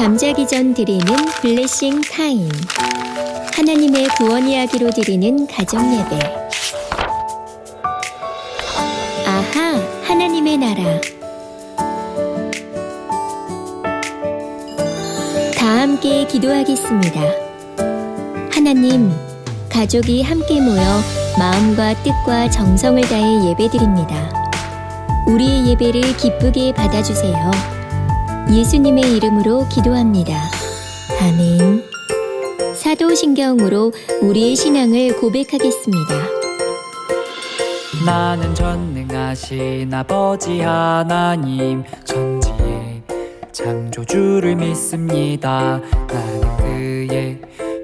잠자기 전 드리는 블레싱 타임. 하나님의 구원 이야기로 드리는 가정 예배. 아하, 하나님의 나라. 다 함께 기도하겠습니다. 하나님, 가족이 함께 모여 마음과 뜻과 정성을 다해 예배드립니다. 우리의 예배를 기쁘게 받아주세요. 예수님의 이름으로 기도합니다. 아멘. 사도신경으로 우리의 신앙을 고백하겠습니다. 나는 전능하신 아버지 하나님 천지의 창조주를 믿습니다 나는 그의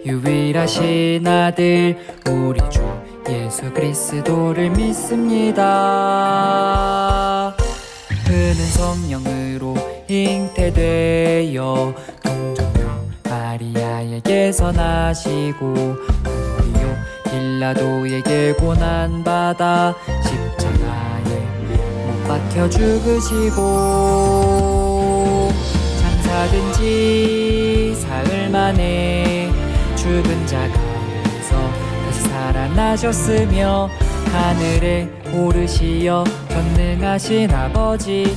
유일하신 아들 우리 주 예수 그리스도를 믿습니다 흐는 성령으로 잉태되어 동정녀 마리아에게서 나시고 우리요 빌라도에게 고난받아 십자가에 못 박혀 죽으시고 장사된 지 사흘 만에 죽은 자 가운데서 다시 살아나셨으며 하늘에 오르시어 전능하신 아버지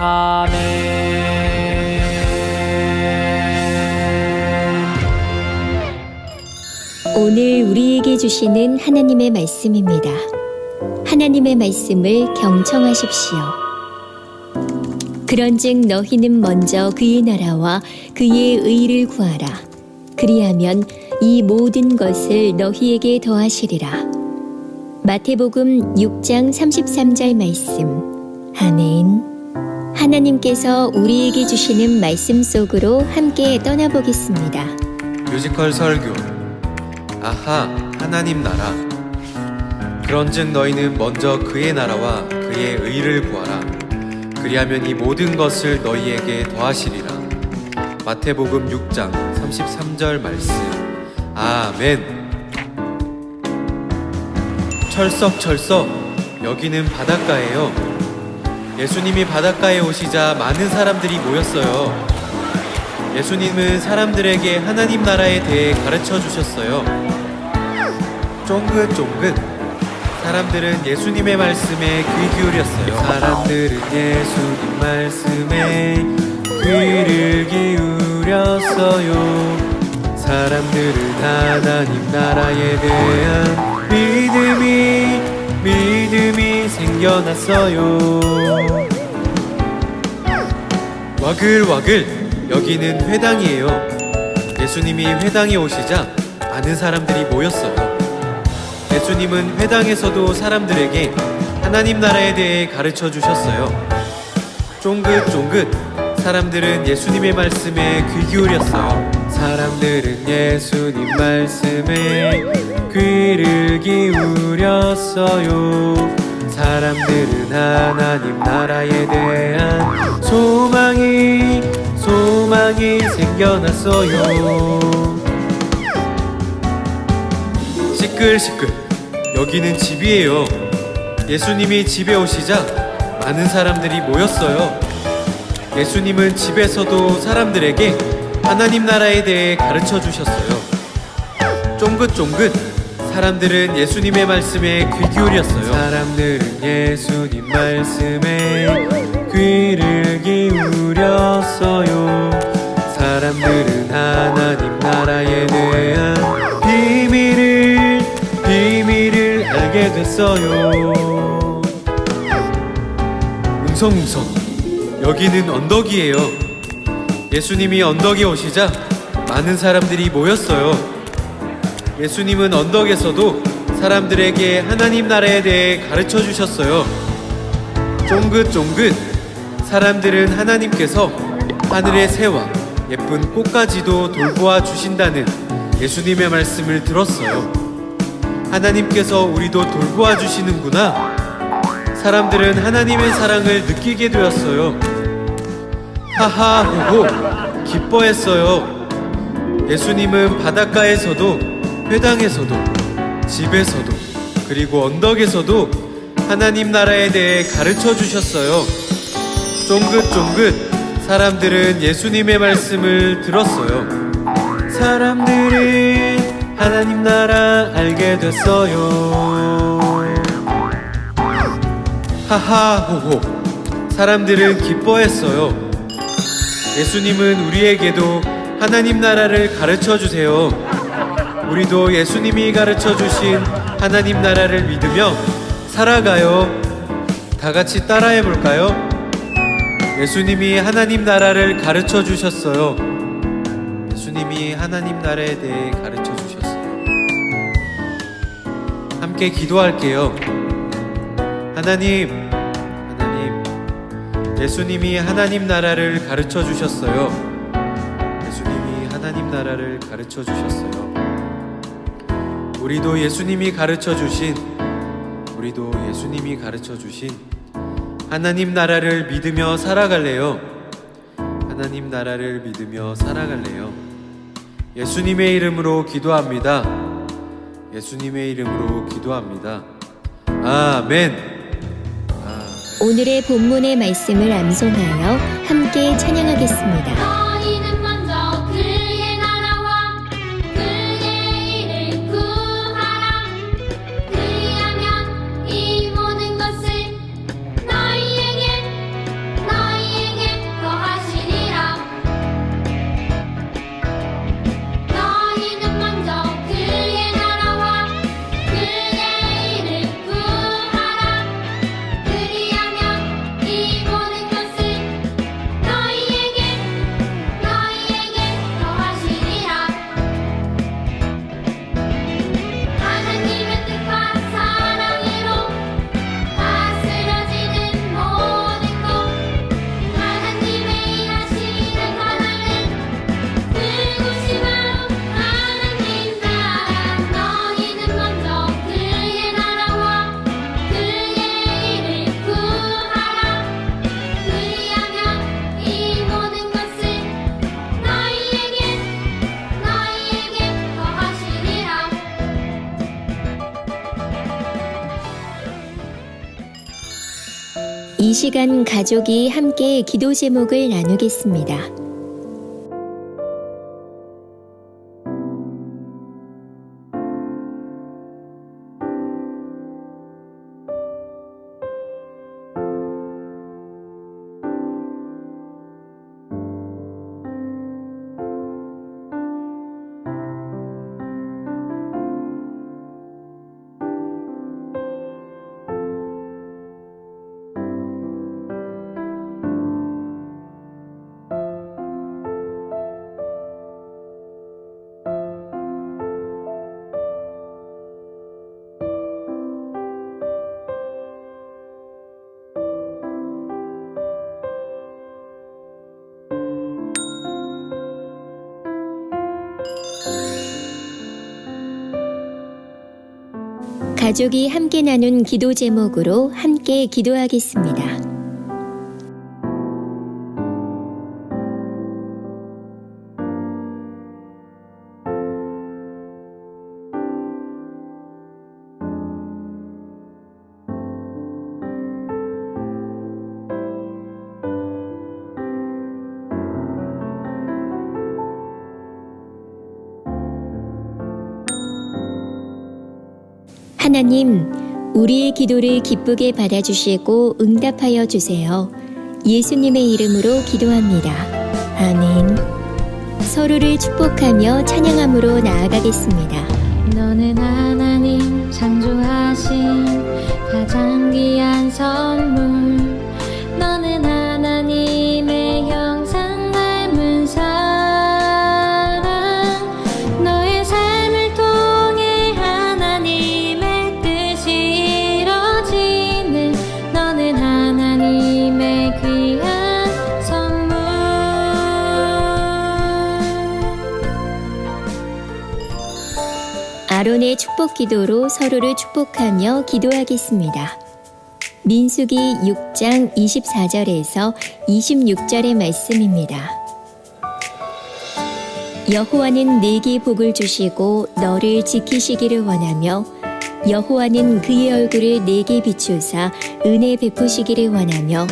아멘. 오늘 우리에게 주시는 하나님의 말씀입니다. 하나님의 말씀을 경청하십시오. 그런즉 너희는 먼저 그의 나라와 그의 의를 구하라. 그리하면 이 모든 것을 너희에게 더하시리라. 마태복음 6장 33절 말씀. 아멘. 하나님께서 우리에게 주시는 말씀 속으로 함께 떠나보겠습니다. 뮤지컬 설교. 아하 하나님 나라. 그런즉 너희는 먼저 그의 나라와 그의 의를 구하라. 그리하면 이 모든 것을 너희에게 더하시리라. 마태복음 6장 33절 말씀. 아멘. 철썩철썩 여기는 바닷가예요 예수님이 바닷가에 오시자 많은 사람들이 모였어요 예수님은 사람들에게 하나님 나라에 대해 가르쳐 주셨어요. 쫑긋쫑긋 사람들은 예수님의 말씀에 귀 기울였어요. 사람들은 예수님 말씀에 귀를 기울였어요. 사람들은 하나님 나라에 대한 생겨났어요. 와글와글 여기는 회당이에요. 예수님이 회당에 오시자 많은 사람들이 모였어요. 예수님은 회당에서도 사람들에게 하나님 나라에 대해 가르쳐 주셨어요. 쫑긋쫑긋 사람들은 예수님의 말씀에 귀 기울였어요. 사람들은 예수님 말씀에 귀를 기울였어요. 사람들은 하나님 나라에 대한 소망이 소망이 생겨났어요. 시끌시끌 여기는 집이에요. 예수님이 집에 오시자 많은 사람들이 모였어요. 예수님은 집에서도 사람들에게 하나님 나라에 대해 가르쳐 주셨어요. 쫑긋쫑긋 사람들은 예수님의 말씀에 귀 기울였어요. 사람들은 예수님 말씀에 귀를 기울였어요. 사람들은 하나님 나라에 대한 비밀을 비밀을 알게 됐어요. 웅성웅성 여기는 언덕이에요. 예수님이 언덕에 오시자 많은 사람들이 모였어요. 예수님은 언덕에서도 사람들에게 하나님 나라에 대해 가르쳐 주셨어요. 쫑긋쫑긋 사람들은 하나님께서 하늘의 새와 예쁜 꽃까지도 돌보아 주신다는 예수님의 말씀을 들었어요. 하나님께서 우리도 돌보아 주시는구나. 사람들은 하나님의 사랑을 느끼게 되었어요. 하하 호호 기뻐했어요. 예수님은 바닷가에서도 회당에서도 집에서도 그리고 언덕에서도 하나님 나라에 대해 가르쳐 주셨어요. 쫑긋쫑긋 사람들은 예수님의 말씀을 들었어요. 사람들이 하나님 나라 알게 됐어요. 하하호호 사람들은 기뻐했어요. 예수님은 우리에게도 하나님 나라를 가르쳐 주세요. 우리도 예수님이 가르쳐 주신 하나님 나라를 믿으며 살아가요. 다 같이 따라해 볼까요? 예수님이 하나님 나라를 가르쳐 주셨어요. 예수님이 하나님 나라에 대해 가르쳐 주셨어요. 함께 기도할게요. 하나님, 하나님, 예수님이 하나님 나라를 가르쳐 주셨어요. 예수님이 하나님 나라를 가르쳐 주셨어요. 우리도 예수님이 가르쳐 주신, 우리도 예수님이 가르쳐 주신 하나님 나라를 믿으며 살아갈래요. 하나님 나라를 믿으며 살아갈래요. 예수님의 이름으로 기도합니다. 예수님의 이름으로 기도합니다. 아멘. 아. 오늘의 본문의 말씀을 암송하여 함께 찬양하겠습니다. 시간 가족이 함께 기도 제목을 나누겠습니다. 가족이 함께 나눈 기도 제목으로 함께 기도하겠습니다. 하나님, 우리의 기도를 기쁘게 받아주시고 응답하여 주세요. 예수님의 이름으로 기도합니다. 아멘. 서로를 축복하며 찬양함으로 나아가겠습니다. 너는 하나님 창조하신 가장 귀한 선물 아론의 축복 기도로 서로를 축복하며 기도하겠습니다. 민수기 6장 24절에서 26절의 말씀입니다. 여호와는 내게 복을 주시고 너를 지키시기를 원하며 여호와는 그의 얼굴을 내게 비추사 은혜 베푸시기를 원하며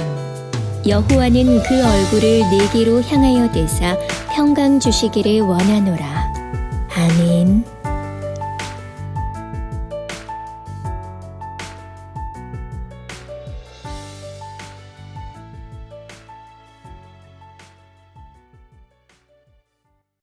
여호와는 그 얼굴을 내게로 향하여 대사 평강 주시기를 원하노라.